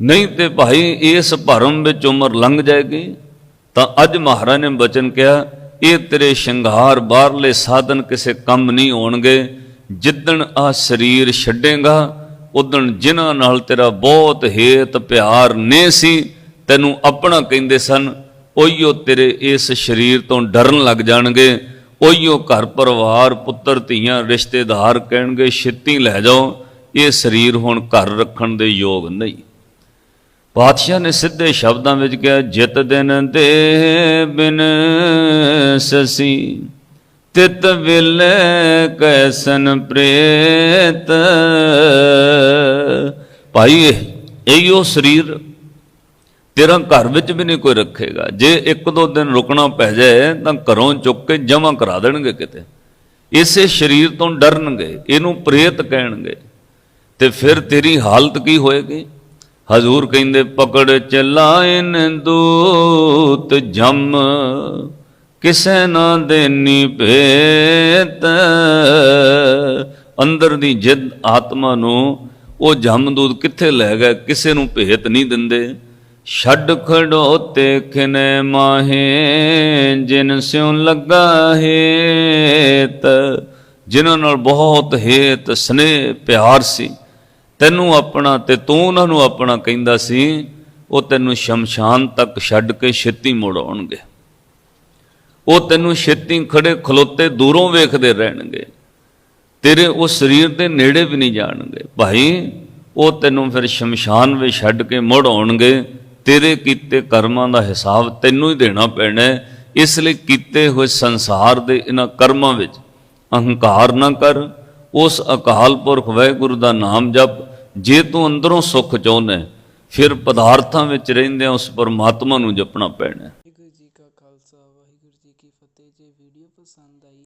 ਨਹੀਂ ਤੇ ਭਾਈ ਇਸ ਭਰਮ ਵਿੱਚ ਉਮਰ ਲੰਘ ਜਾਏਗੀ, ਤਾਂ ਅੱਜ ਮਹਾਰਾਜ ਨੇ ਬਚਨ ਕਿਹਾ, ਇਹ ਤੇਰੇ ਸ਼ਿੰਗਾਰ ਬਾਹਰਲੇ ਸਾਧਨ ਕਿਸੇ ਕੰਮ ਨਹੀਂ ਹੋਣਗੇ, ਜਿੱਦਣ ਆ ਸਰੀਰ ਛੱਡੇਗਾ ਉਦਣ ਜਿਨ੍ਹਾਂ ਨਾਲ ਤੇਰਾ ਬਹੁਤ ਹੇਤ ਪਿਆਰ ਨੇ ਸੀ, ਤੈਨੂੰ ਆਪਣਾ ਕਹਿੰਦੇ ਸਨ, ਉਹੀਓ ਤੇਰੇ ਇਸ ਸਰੀਰ ਤੋਂ ਡਰਨ ਲੱਗ ਜਾਣਗੇ, ਉਹੀਓ ਘਰ ਪਰਿਵਾਰ, ਪੁੱਤਰ, ਧੀਆਂ, ਰਿਸ਼ਤੇਦਾਰ ਕਹਿਣਗੇ, ਛਿੱਤੀ ਲੈ ਜਾਓ, ਇਹ ਸਰੀਰ ਹੁਣ ਘਰ ਰੱਖਣ ਦੇ ਯੋਗ ਨਹੀਂ। ਪਾਤਸ਼ਾਹ ਨੇ ਸਿੱਧੇ ਸ਼ਬਦਾਂ ਵਿੱਚ ਕਿਹਾ, ਜਿਤ ਦਿਨ ਦੇ ਬਿਨ ਸਸੀ, ਤਿਤ ਵਿਲੇ ਕੈਸਨ ਪ੍ਰੇਤ। ਭਾਈ, ਇਹ ਉਹ ਸਰੀਰ ਤੇਰਾ ਘਰ ਵਿੱਚ ਵੀ ਨਹੀਂ ਕੋਈ ਰੱਖੇਗਾ। ਜੇ ਇੱਕ ਦੋ ਦਿਨ ਰੁਕਣਾ ਪੈ ਜਾਏ, ਤਾਂ ਘਰੋਂ ਚੁੱਕ ਕੇ ਜਮ੍ਹਾਂ ਕਰਾ ਦੇਣਗੇ ਕਿਤੇ। ਇਸੇ ਸਰੀਰ ਤੋਂ ਡਰਨਗੇ, ਇਹਨੂੰ ਪ੍ਰੇਤ ਕਹਿਣਗੇ। ਤੇ ਫਿਰ ਤੇਰੀ ਹਾਲਤ ਕੀ ਹੋਏਗੀ? ਹਜ਼ੂਰ ਕਹਿੰਦੇ, ਪਕੜ ਚਲਾਇਨ ਦੂਤ ਜਮ, ਕਿਸੇ ਨਾ ਦੇਨੀ ਭੇਤ। ਅੰਦਰ ਦੀ ਜਿੱਦ ਆਤਮਾ ਨੂੰ, ਉਹ ਜਮਦੂਤ ਕਿੱਥੇ ਲੈ ਗਿਆ ਕਿਸੇ ਨੂੰ ਭੇਤ ਨਹੀਂ ਦਿੰਦੇ। ਛੱਡ ਖੜੋਤੇ ਖਿਨੇ ਮਾਹੇ, ਜਿਨ ਸਿਉ ਲੱਗਾ ਹੇਤ। ਜਿਨ੍ਹਾਂ ਨਾਲ ਬਹੁਤ ਹੇਤ, ਸਨੇਹ ਪਿਆਰ ਸੀ। ਤੈਨੂੰ ਆਪਣਾ ਤੇ ਤੂੰ ਉਹਨਾਂ ਨੂੰ ਆਪਣਾ ਕਹਿੰਦਾ ਸੀ, ਉਹ ਤੈਨੂੰ ਸ਼ਮਸ਼ਾਨ ਤੱਕ ਛੱਡ ਕੇ ਛੇਤੀ ਮੁੜ ਆਉਣਗੇ। ਉਹ ਤੈਨੂੰ ਛੇਤੀ ਖੜੇ ਖਲੋਤੇ ਦੂਰੋਂ ਵੇਖਦੇ ਰਹਿਣਗੇ। ਤੇਰੇ ਉਹ ਸਰੀਰ ਦੇ ਨੇੜੇ ਵੀ ਨਹੀਂ ਜਾਣਗੇ। ਭਾਈ, ਉਹ ਤੈਨੂੰ ਫਿਰ ਸ਼ਮਸ਼ਾਨ ਵਿੱਚ ਛੱਡ ਕੇ ਮੁੜ ਆਉਣਗੇ। ਤੇਰੇ ਕੀਤੇ ਕਰਮਾਂ ਦਾ ਹਿਸਾਬ ਤੈਨੂੰ ਹੀ ਦੇਣਾ ਪੈਣਾ ਇਸ ਲਈ ਕੀਤੇ ਹੋਏ ਸੰਸਾਰ ਦੇ ਇਹਨਾਂ ਕਰਮਾਂ ਵਿੱਚ ਅਹੰਕਾਰ ਨਾ ਕਰ। ਉਸ ਅਕਾਲ ਪੁਰਖ ਵਾਹਿਗੁਰੂ ਦਾ ਨਾਮ ਜਪ। ਜੇ ਤੂੰ ਅੰਦਰੋਂ ਸੁੱਖ ਚਾਹੁੰਦਾ ਫਿਰ ਪਦਾਰਥਾਂ ਵਿੱਚ ਰਹਿੰਦਿਆਂ ਉਸ ਪਰਮਾਤਮਾ ਨੂੰ ਜਪਣਾ ਪੈਣਾ ਵਾਹਿਗੁਰੂ ਜੀ ਕਾ ਖਾਲਸਾ, ਵਾਹਿਗੁਰੂ ਜੀ ਕੀ ਫਤਿਹ। ਜੇ ਵੀਡੀਓ ਪਸੰਦ ਆਈ